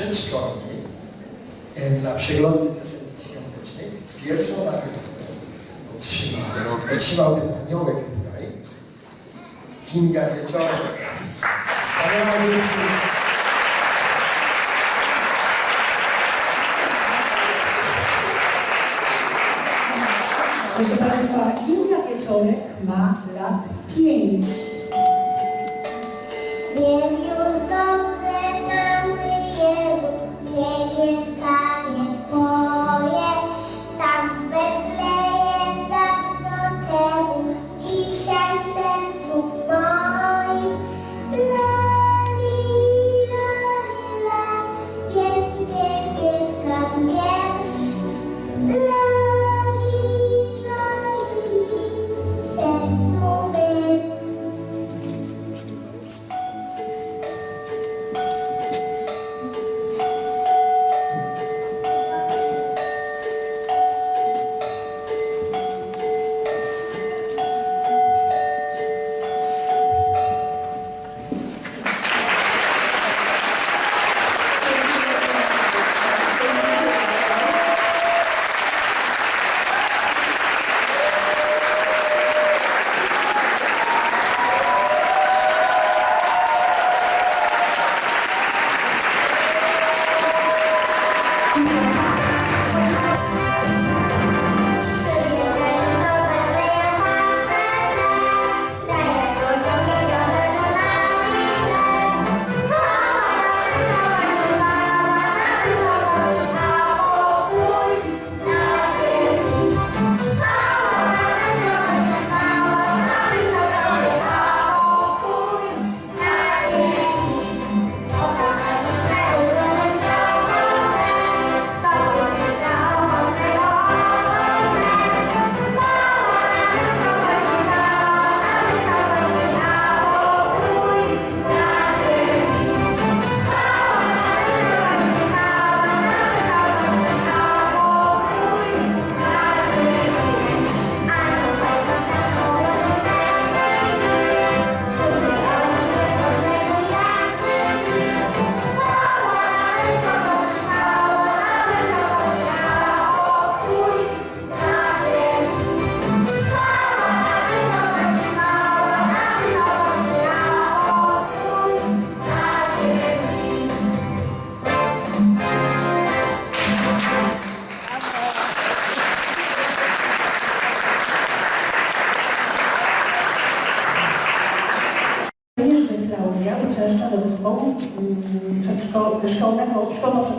przedszkolnej dla przeglądu piosenki świątecznej pierwszą nagrodę otrzymał, otrzymał ten aniołek tutaj Kinga Wieczorek. Wspaniała dziewczyna. Proszę Państwa, Kinga Wieczorek ma lat pięć. Wiem.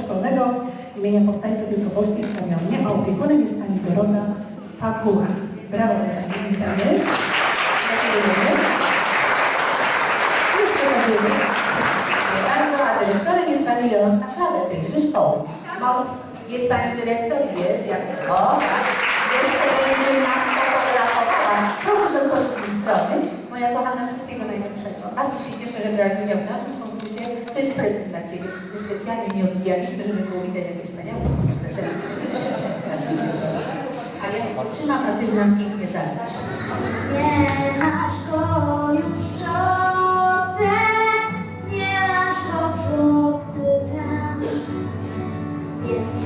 Szko- szkolnego, imienia Powstańców Wielkopolskich w Kamionie, a opiekunem jest pani Dorota Papuła. Brawo, witamy. Gratulujemy. Już przekazujemy. Bardzo, a dyrektorem jest pani Jolanta Klawet tejże szkoły. Mo- Jest pani dyrektor? Jest, jak O, tak. Jeszcze będzie nas fotografowała. Proszę z odpowiedniej strony. Moja kochana, wszystkiego najlepszego. Bardzo się cieszę, że brać udział w naszym. To jest prezent dla Ciebie. My specjalnie nie owijaliśmy, żeby było widać, jakie wspaniałe są te prezenty. A ja się trzymam, a Ty z nami pięknie zagrasz. Nie masz go już szopce, nie masz go żłobku tam. Więc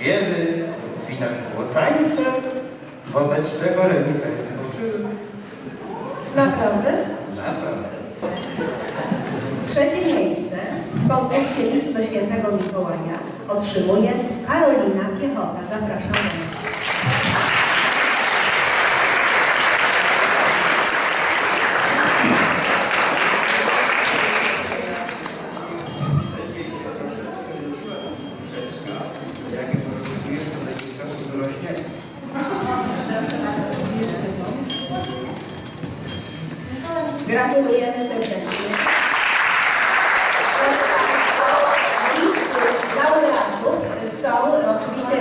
śpiewy, widać było tańce, wobec czego renifery zboczyły. Naprawdę? Naprawdę. Trzecie miejsce w konkursie List do Świętego Mikołaja otrzymuje Karolina Piechota. Zapraszam. do nas. Jak je porozumiem, to będzie czasu dorośnie. Gratulujemy serdecznie. Listy laureatów są oczywiście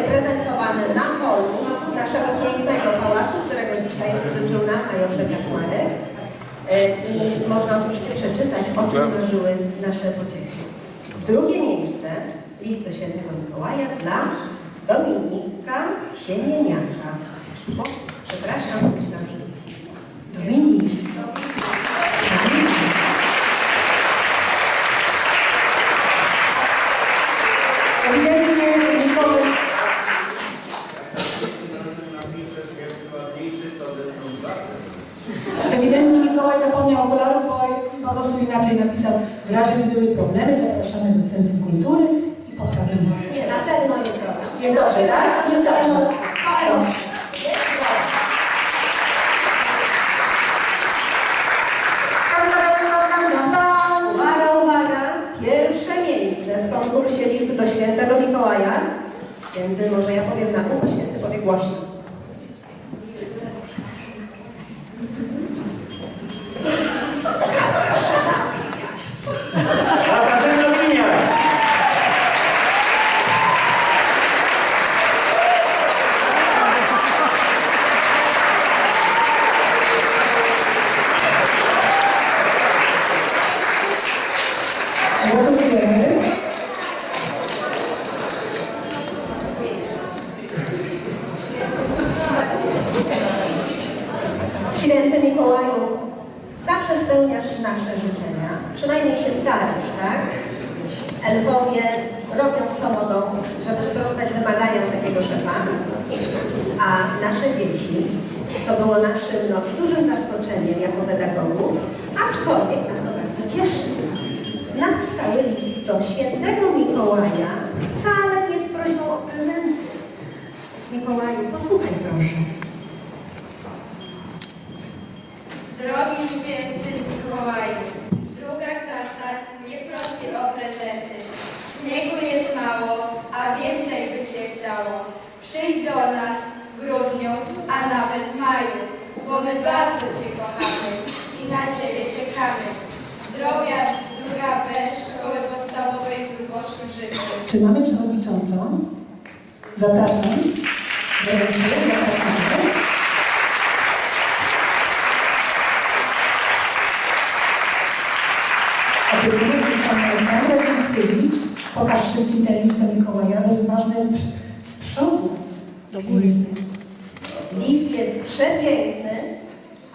na holu naszego pięknego pałacu, którego dzisiaj życzył nam Majorze Kaczmarek. E, I można oczywiście przeczytać, o czym marzyły nasze pociechy. Drugie miejsce, list do świętego Mikołaja dla Dominika Siemieniaka. Przepraszam, Jest dobrze, tak? Jest dobrze. Dobrze. Tam. Uwaga, uwaga! Pierwsze miejsce w konkursie List do Świętego Mikołaja. Święty, może ja powiem na ucho, święty powie głośno. Katarzyna Winiar. Gratulujemy. Święty Mikołaju, zawsze spełniasz nasze życzenia. Przynajmniej się starasz, tak? Elfowie robią co mogą, żeby sprostać wymaganiom takiego szefa, a nasze dzieci, co było naszym no, dużym zaskoczeniem jako pedagogów, aczkolwiek nas to bardzo cieszy, napisały list do świętego Mikołaja, wcale nie z prośbą o prezenty. Mikołaju, posłuchaj proszę. Drogi święty Mikołaju, druga klasa nie prosi o prezenty. Śniegu jest mało, a więcej by się chciało. Przyjdź nas w grudniu, a nawet w maju, bo my bardzo Cię kochamy i na Ciebie czekamy. Zdrowia, druga B, szkoły podstawowej w Luboszu życzy. Czy mamy przewodniczącą? Zapraszam. Doręczyłem, zapraszamy. Ziemkiewicz. Pokaż wszystkim Mikołaja, to jest ważne z przodu. Do góry. Jest przepiękny,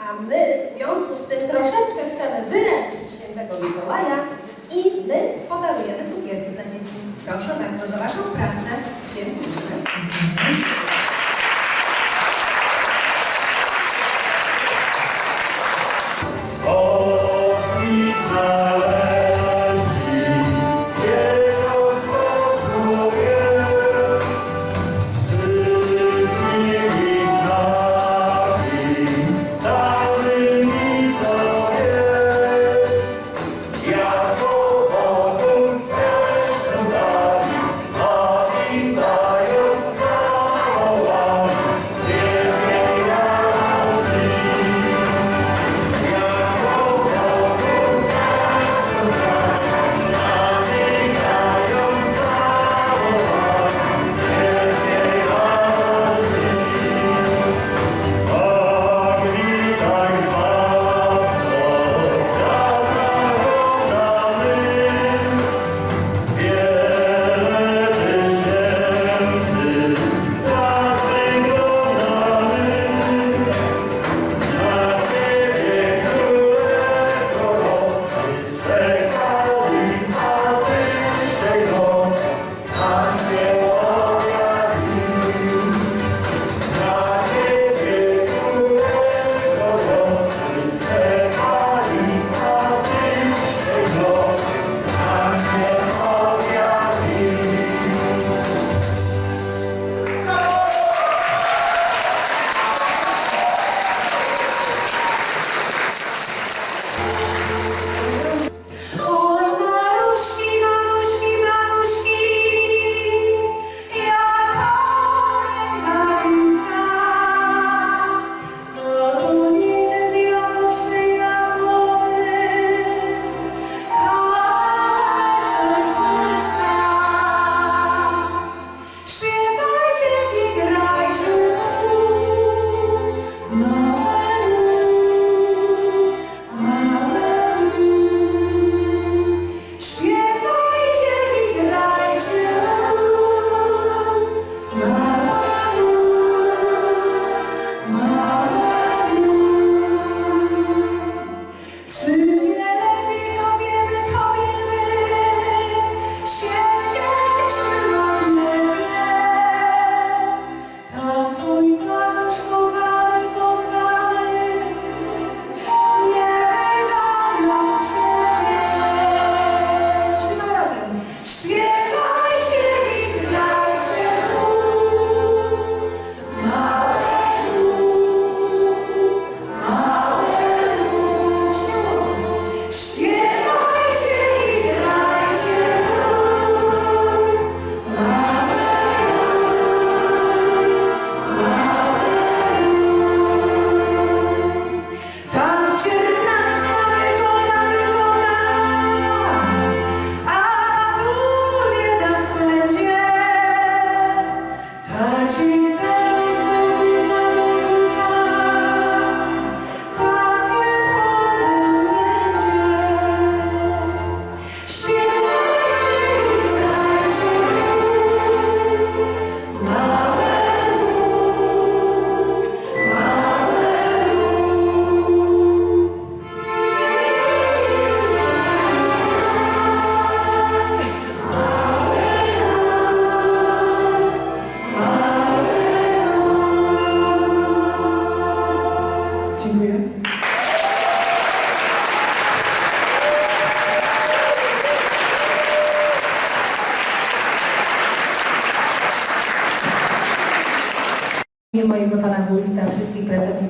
a my w związku z tym troszeczkę chcemy wyręczyć świętego Mikołaja i my podarujemy cukierki dla dzieci. Proszę bardzo za Waszą pracę.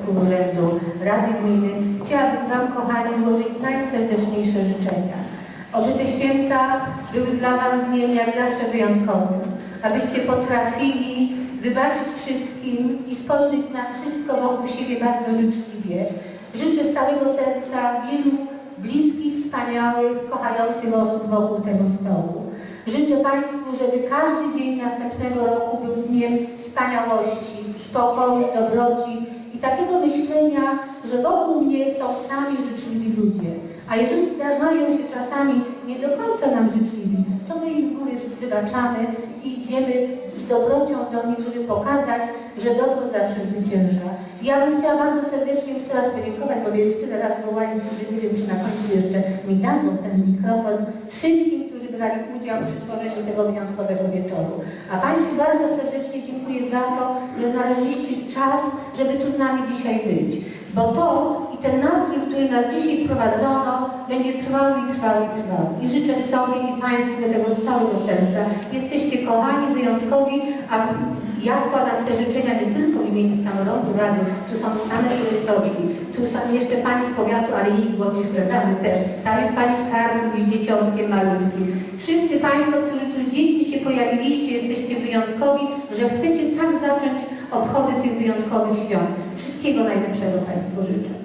Urzędu, Rady Gminy, chciałabym Wam, kochani, złożyć najserdeczniejsze życzenia. Oby te święta były dla Was dniem jak zawsze wyjątkowym, abyście potrafili wybaczyć wszystkim i spojrzeć na wszystko wokół siebie bardzo życzliwie. Życzę z całego serca wielu bliskich, wspaniałych, kochających osób wokół tego stołu. Życzę Państwu, żeby każdy dzień następnego roku był dniem wspaniałości, spokoju, dobroci i takiego myślenia, że wokół mnie są sami życzliwi ludzie. A jeżeli zdarzają się czasami nie do końca nam życzliwi, to my im z góry wybaczamy i idziemy z dobrocią do nich, żeby pokazać, że dobro zawsze zwycięża. Ja bym chciała bardzo serdecznie już teraz podziękować, bo mnie już tyle razy wołali, że nie wiem, czy na końcu jeszcze mi dadzą ten mikrofon, wszystkim, którzy brali udział przy tworzeniu tego wyjątkowego wieczoru. A Państwu bardzo serdecznie dziękuję za to, że znaleźliście czas, żeby tu z nami dzisiaj być. Bo to i ten nastrój, który nas dzisiaj prowadzono, będzie trwał i trwał i trwał. I życzę sobie i Państwu tego z całego serca. Jesteście kochani, wyjątkowi, a ja składam te życzenia nie tylko w imieniu samorządu Rady, tu są same dyrektorki, tu są jeszcze Pani z powiatu, ale jej głos jeszcze damy też. Tam jest Pani z Karmik z dzieciątkiem malutkim. Wszyscy Państwo, którzy tu z dziećmi się pojawiliście, jesteście wyjątkowi, że chcecie tak zacząć obchody tych wyjątkowych świąt. Wszystkiego najlepszego Państwu życzę.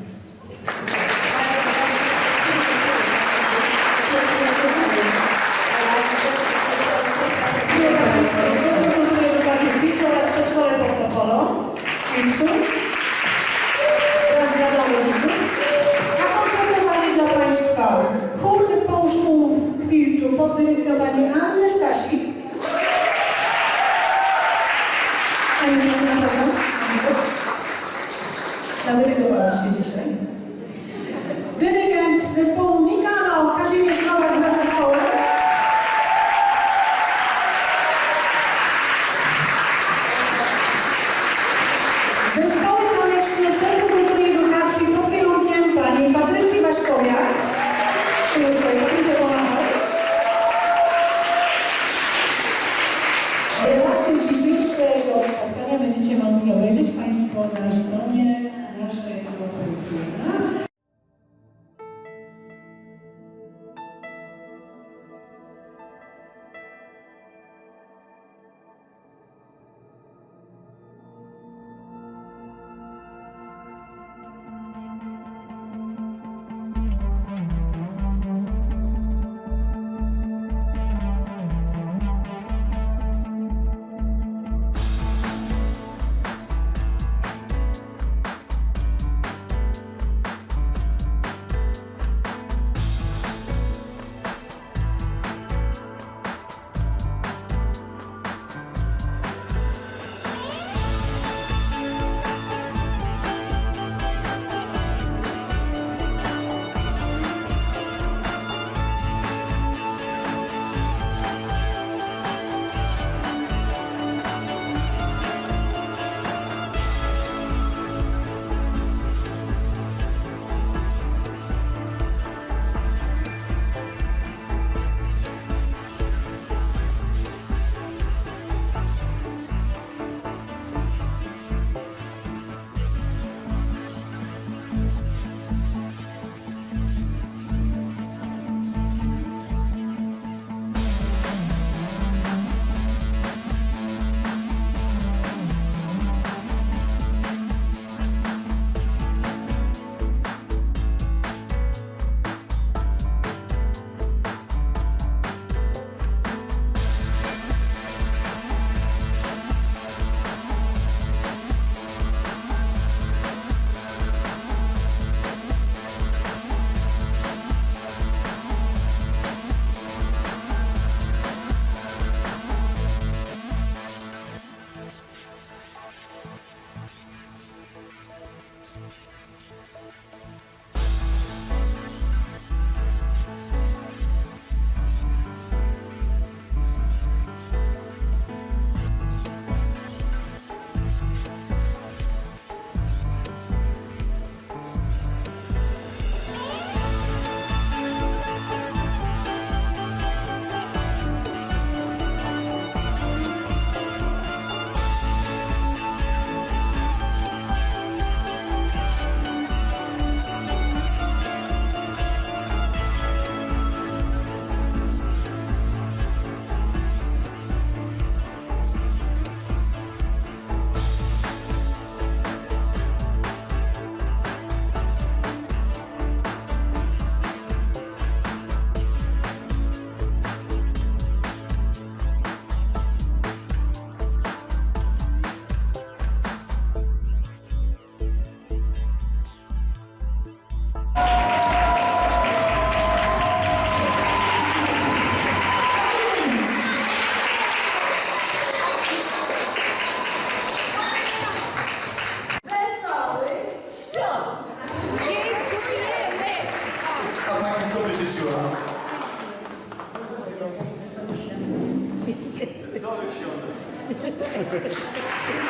Nadyrygowałaś się dzisiaj. ハハハハ!